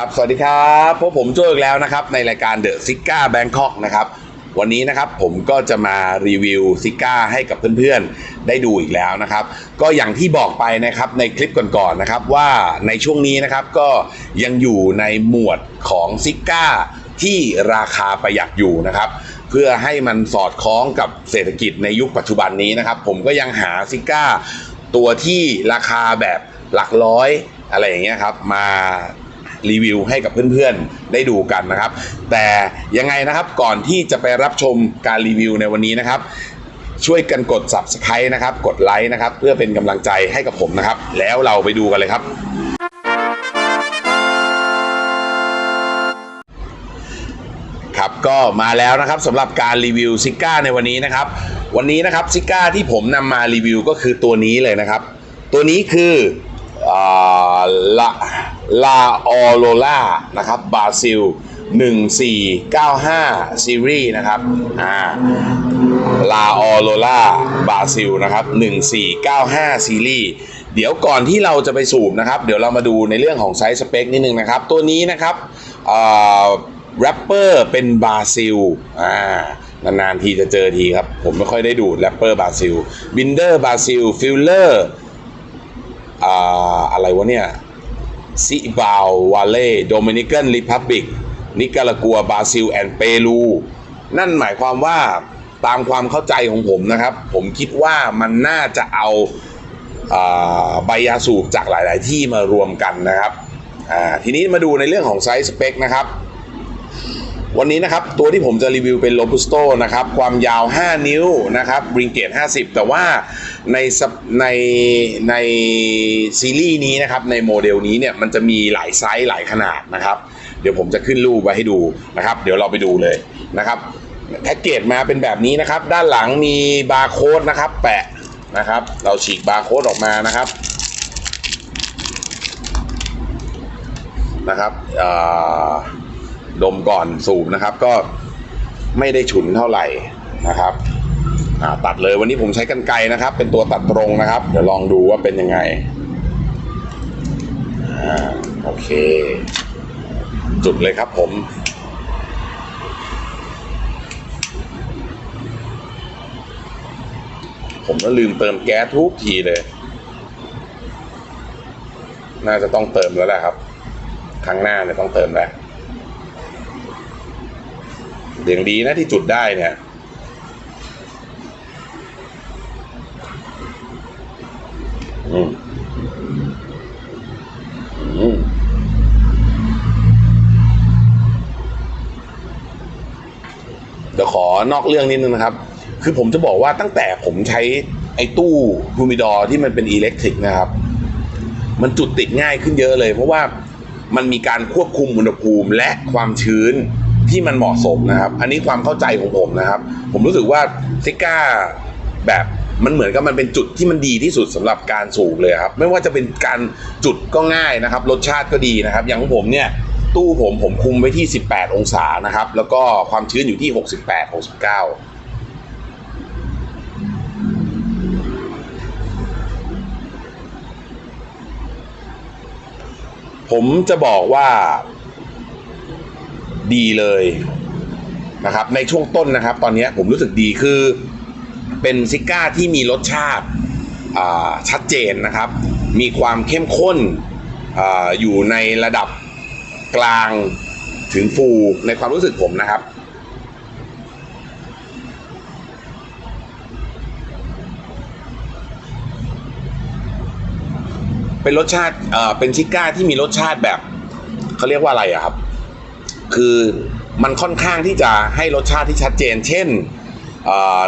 ครับ สวัสดีครับพบผมโจ้อีกแล้วนะครับ ในรายการ The s i g a Bangkok นะครับ วันนี้นะครับผมก็จะมารีวิวซิก้าให้กับเพื่อนๆ ได้ดูอีกแล้วนะครับ ก็อย่างที่บอกไปนะครับในคลิปก่อนๆนะครับว่าในช่วงนี้นะครับก็ยังอยู่ในหมวดของซิก้าที่ราคาประหยัดอยู่นะครับ เพื่อให้มันสอดคล้องกับเศรษฐกิจในยุคปัจจุบันนี้นะครับ ผมก็ยังหาซิก้าตัวที่ราคาแบบหลักร้อยอะไรอย่างเงี้ยครับมา รีวิวให้กับเพื่อนๆ ได้ดูกันนะครับ แต่ยังไงนะครับก่อนที่จะไปรับชมการรีวิวในวันนี้นะครับ ช่วยกันกด subscribe นะครับ กดไลค์นะครับ เพื่อเป็นกำลังใจให้กับผมนะครับ แล้วเราไปดูกันเลยครับครับก็มาแล้วนะครับสำหรับการรีวิวซิก้าในวันนี้นะครับ วันนี้นะครับซิก้าที่ผมนำมารีวิวก็คือตัวนี้เลยนะครับ ตัวนี้คือลา ลาออโรล่านะครับบาซิล 1495 ซีรีส์นะครับอ่าลาออโรล่าบาซิลนะครับ 1495 ซีรีส์เดี๋ยวก่อนที่เราจะไปสูบนะครับ เดี๋ยวเรามาดูในเรื่องของไซส์สเปคนิดนึงนะครับ ตัวนี้นะครับแรปเปอร์เป็นบราซิลอ่านานๆทีจะเจอทีครับ ผมไม่ค่อยได้ดูแรปเปอร์บราซิลบินเดอร์บราซิลฟิลเลอร์อ่าอะไรวะเนี่ย ซิบาววาเล่โดมินิกันริพับบิก นิการากัวบราซิล แอนเปรู นั่นหมายความว่าตามความเข้าใจของผมนะครับ ผมคิดว่ามันน่าจะเอาอ่าใบยาสูบจากหลาย ๆ ที่มารวมกันนะครับทีนี้มาดูในเรื่องของไซส์สเปคนะครับ วันนี้นะครับตัวที่ผมจะรีวิวเป็น Robusto นะครับความยาว 5 นิ้วนะครับบริงเกต50 แต่ว่าในในในซีรีส์นี้นะครับในโมเดลนี้เนี่ยมันจะมีหลายไซส์หลายขนาดนะครับเดี๋ยวผมจะขึ้นรูปไว้ให้ดูนะครับเดี๋ยวเราไปดูเลยนะครับแพ็กเกจมาเป็นแบบนี้นะครับ ด้านหลังมีบาร์โค้ดนะครับ แปะนะครับ เราฉีกบาร์โค้ดออกมานะครับนะครับอ่า ดมก่อนสูบนะครับ ก็ไม่ได้ฉุนเท่าไหร่นะครับตัดเลยวันนี้ผมใช้กันไกนะครับ เป็นตัวตัดตรงนะครับ เดี๋ยวลองดูว่าเป็นยังไงอโอเค จุดเลยครับผมผมก็ลืมเติมแก๊สทุกทีเลย น่าจะต้องเติมแล้วแหละครับ ครั้งหน้าเนี่ยต้องเติมแล้ว อย่างดีนะที่จุดได้เนี่ยอืมอืมเดี๋ยวขอนอกเรื่องนิดนึงนะครับ คือผมจะบอกว่าตั้งแต่ผมใช้ไอ้ตู้ฮูมิดอร์ที่มันเป็นอิเล็กทริกนะครับ มันจุดติดง่ายขึ้นเยอะเลย เพราะว่ามันมีการควบคุมอุณหภูมิและความชื้น ที่มันเหมาะสมนะครับ อันนี้ความเข้าใจของผมนะครับ ผมรู้สึกว่าซิก้าแบบมันเหมือนกับมันเป็นจุดที่มันดีที่สุดสำหรับการสูบเลยครับ ไม่ว่าจะเป็นการจุดก็ง่ายนะครับ รสชาติก็ดีนะครับ อย่างของผมเนี่ยตู้ผมผมคุมไว้ที่ 18 องศานะครับ แล้วก็ความชื้นอยู่ที่ 68 69ผมจะบอกว่า ดีเลยนะครับ ในช่วงต้นนะครับ ตอนนี้ผมรู้สึกดีคือเป็นซิก้าที่มีรสชาติชัดเจนนะครับ มีความเข้มข้นออยู่ในระดับกลางถึงฟูในความรู้สึกผมนะครับเป็นรสชาติ เอ่อ เป็นชิก้าที่มีรสชาติแบบ เขาเรียกว่าอะไรอะครับ คือมันค่อนข้างที่จะให้รสชาติที่ชัดเจน เช่น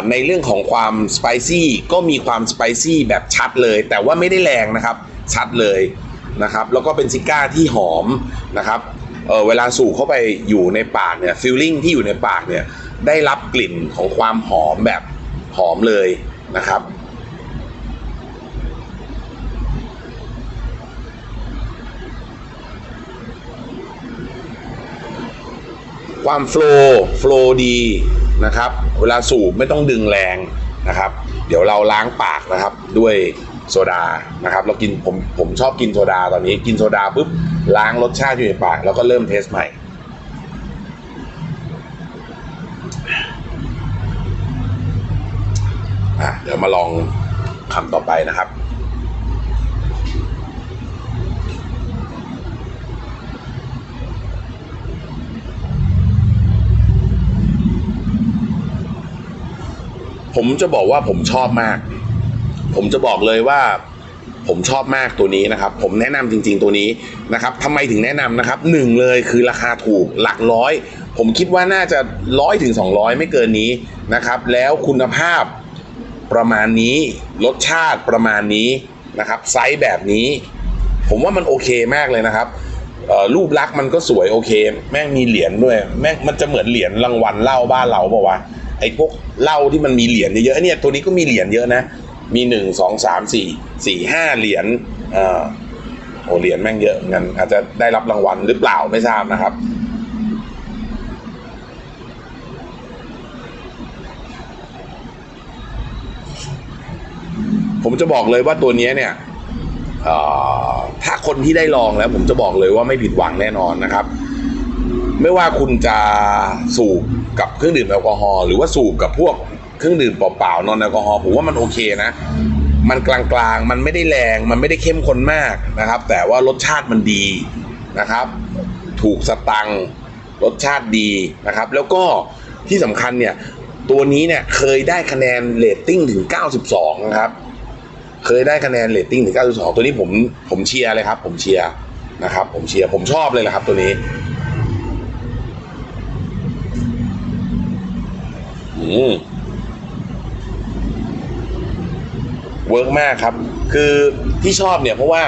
ในเรื่องของความสไปซี่ก็มีความสไปซี่แบบชัดเลย แต่ว่าไม่ได้แรงนะครับ ชัดเลยนะครับ แล้วก็เป็นซิก้าที่หอมนะครับเเวลาสูบเข้าไปอยู่ในปากเนี่ยฟิลลิ่งที่อยู่ในปากเนี่ยได้รับกลิ่นของความหอมแบบหอมเลยนะครับ ความโฟล์โฟล์ดีนะครับ เวลาสูบไม่ต้องดึงแรงนะครับ เดี๋ยวเราล้างปากนะครับด้วยโซดานะครับ เรากินผมผมชอบกินโซดาตอนนี้ กินโซดาปุ๊บล้างรสชาติอยู่ในปาก แล้วก็เริ่มเทสใหม่เดี๋ยวมาลองคำต่อไปนะครับ ผมจะบอกว่าผมชอบมาก ผมจะบอกเลยว่า ผมชอบมากตัวนี้นะครับ ผมแนะนำจริง ๆตัวนี้นะครับทำไมถึงแนะนำนะครับหนึ่งเลยคือราคาถูกหลักร้อย ผมคิดว่าน่าจะร้อยถึงสองร้อยไม่เกินนี้นะครับ แล้วคุณภาพประมาณนี้ รสชาติประมาณนี้นะครับไซส์แบบนี้ ผมว่ามันโอเคมากเลยนะครับรูปลักษณ์มันก็สวยโอเค แม่งมีเหรียญด้วย แม่งมันจะเหมือนเหรียญรางวัลเหล้าบ้านเราเปล่าวะ ไอ้พวกเหล้าที่มันมีเหรียญเยอะๆเนี่ยตัวนี้ก็มีเหรียญเยอะนะ มีหนึ่งสองสามสี่สี่ห้าเหรียญอ่อโอเหรียญแม่งเยอะงั้นอาจจะได้รับรางวัลหรือเปล่าไม่ทราบนะครับผมจะบอกเลยว่าตัวนี้เนี่ยถ้าคนที่ได้ลองแล้ว ผมจะบอกเลยว่าไม่ผิดหวังแน่นอนนะครับ ไม่ว่าคุณจะสูบ กับเครื่องดื่มแอลกอฮอล์หรือว่าสูบกับพวกเครื่องดื่มเปล่าๆนอนแอลกอฮอล์ผมว่ามันโอเคนะ มันกลางๆ มันไม่ได้แรง มันไม่ได้เข้มข้นมากนะครับ แต่ว่ารสชาติมันดีนะครับ ถูกสตังค์รสชาติดีนะครับ แล้วก็ที่สำคัญเนี่ย ตัวนี้เนี่ยเคยได้คะแนนเรตติ้งถึง 92 นะครับ เคยได้คะแนนเรตติ้งถึง 92 ตัวนี้ผมผมเชียร์เลยครับ ผมเชียร์นะครับ ผมเชียร์ผมชอบเลยแหละครับตัวนี้ อืมเวิร์กมากครับ คือที่ชอบเนี่ยเพราะว่า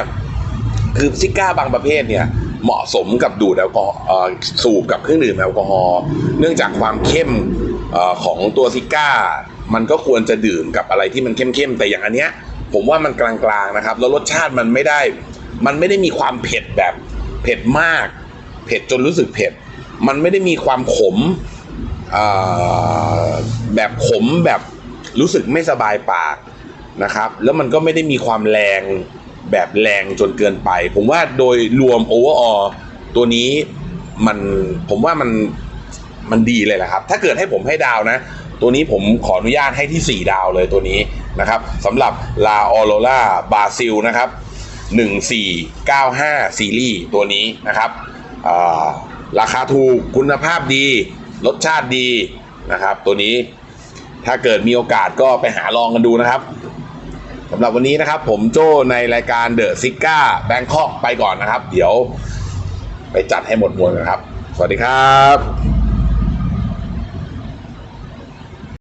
คือซิก้าบางประเภทเนี่ย เหมาะสมกับดูดแอลกอฮอล์สูบกับเครื่องดื่มแอลกอฮอล์เนื่องจากความเข้มอของตัวซิก้า มันก็ควรจะดื่มกับอะไรที่มันเข้มๆแต่อย่างอันเนี้ย ผมว่ามันกลางๆนะครับ แล้วรสชาติมันไม่ได้ มันไม่ได้มีความเผ็ดแบบเผ็ดมาก เผ็ดจนรู้สึกเผ็ด มันไม่ได้มีความขม แบบขมแบบรู้สึกไม่สบายปากนะครับ แล้วมันก็ไม่ได้มีความแรงแบบแรงจนเกินไป ผมว่าโดยรวมโอเวอร์ออตัวนี้มันผมว่ามันมันดีเลยแหละครับ ถ้าเกิดให้ผมให้ดาวนะ ตัวนี้ผมขออนุญาตให้ที่ 4 ดาวเลยตัวนี้นะครับสำหรับลาออโรล่าบาซิลนะครับ 1495 ซีรีส์ตัวนี้นะครับราคาถูกคุณภาพดี รสชาติดีนะครับ ตัวนี้ถ้าเกิดมีโอกาสก็ไปหาลองกันดูนะครับสำหรับวันนี้นะครับ ผมโจ้ในรายการเดอะซิก้าแบงคอกไปก่อนนะครับ เดี๋ยวไปจัดให้หมดมวลกันครับ สวัสดีครับ